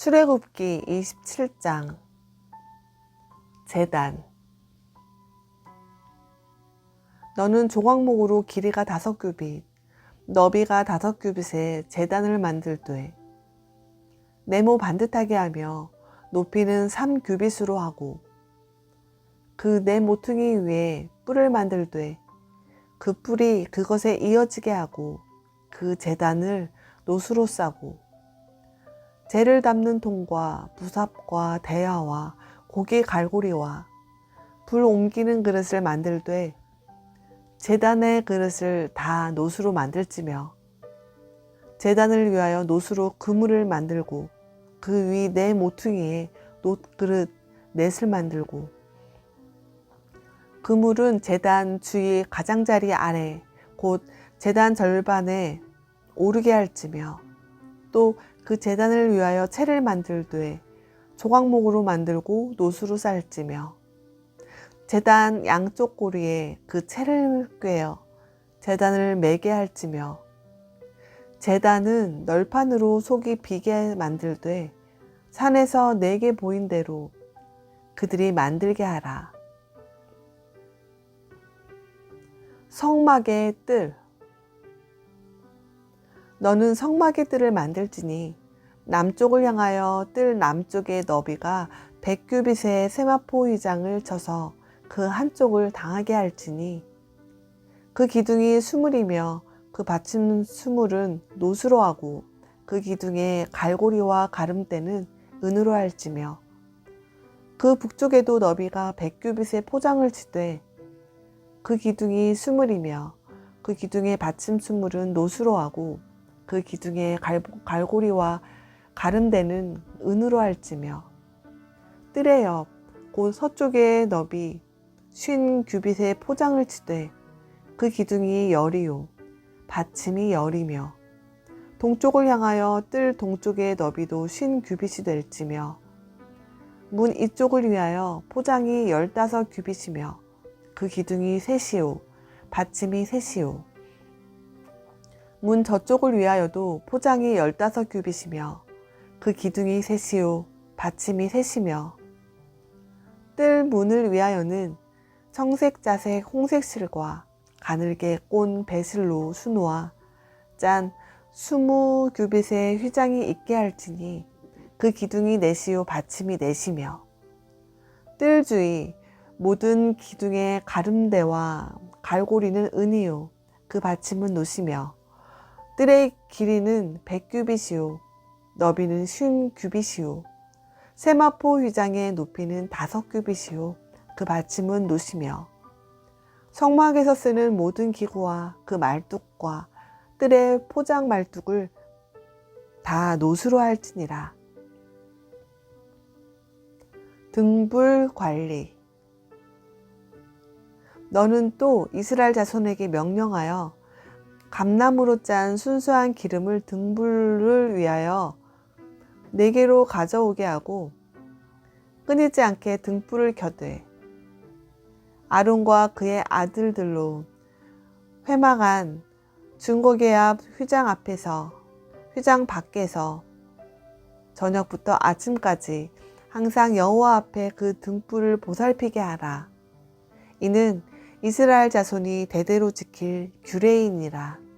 출애굽기 27장 재단. 너는 조각목으로 길이가 다섯 규빗, 너비가 다섯 규빗의 재단을 만들되 네모 반듯하게 하며 높이는 3규빗으로 하고 그 네 모퉁이 위에 뿔을 만들되 그 뿔이 그것에 이어지게 하고 그 재단을 노수로 싸고 재를 담는 통과 부삽과 대야와 고기 갈고리와 불 옮기는 그릇을 만들되 재단의 그릇을 다 노수로 만들지며 재단을 위하여 노수로 그물을 만들고 그 위 네 모퉁이에 놋그릇 넷을 만들고 그물은 재단 주위 가장자리 아래 곧 재단 절반에 오르게 할지며 또 그 재단을 위하여 채를 만들되 조각목으로 만들고 노수로 쌓을지며 재단 양쪽 고리에 그 채를 꿰어 재단을 매게 할지며 재단은 널판으로 속이 비게 만들되 산에서 내게 보인 대로 그들이 만들게 하라. 성막의 뜰 너는 성막의 뜰을 만들지니 남쪽을 향하여 뜰 남쪽의 너비가 백규빗의 세마포 휘장을 쳐서 그 한쪽을 당하게 할지니 그 기둥이 수물이며 그 받침 수물은 노수로 하고 그 기둥의 갈고리와 가름대는 은으로 할지며 그 북쪽에도 너비가 백규빗의 포장을 치되 그 기둥이 수물이며 그 기둥의 받침 수물은 노수로 하고 그 기둥의 갈, 갈고리와 가름대는 은으로 할지며 뜰의 옆 곧 서쪽의 너비 쉰 규빗의 포장을 치되 그 기둥이 열이요 받침이 열이며 동쪽을 향하여 뜰 동쪽의 너비도 쉰 규빗이 될지며 문 이쪽을 위하여 포장이 열다섯 규빗이며 그 기둥이 셋이요 받침이 셋이요 문 저쪽을 위하여도 포장이 열다섯 규빗이며 그 기둥이 셋이요 받침이 셋이며. 뜰 문을 위하여는 청색 자색 홍색 실과 가늘게 꼰 배실로 수놓아 짠 스무 규빗의 휘장이 있게 할지니 그 기둥이 넷이요 받침이 넷이며. 뜰 주위 모든 기둥의 가름대와 갈고리는 은이요 그 받침은 노시며 뜰의 길이는 백규빗이요 너비는 쉰 규빗이요 세마포 휘장의 높이는 다섯 규빗이요 그 받침은 노시며 성막에서 쓰는 모든 기구와 그 말뚝과 뜰의 포장 말뚝을 다 노수로 할지니라. 등불 관리 너는 또 이스라엘 자손에게 명령하여 감나무로 짠 순수한 기름을 등불을 위하여 네 개로 가져오게 하고 끊이지 않게 등불을 켜되 아론과 그의 아들들로 회막한 중고계 앞 휘장 앞에서 휘장 밖에서 저녁부터 아침까지 항상 여호와 앞에 그 등불을 보살피게 하라. 이는 이스라엘 자손이 대대로 지킬 규례이니라.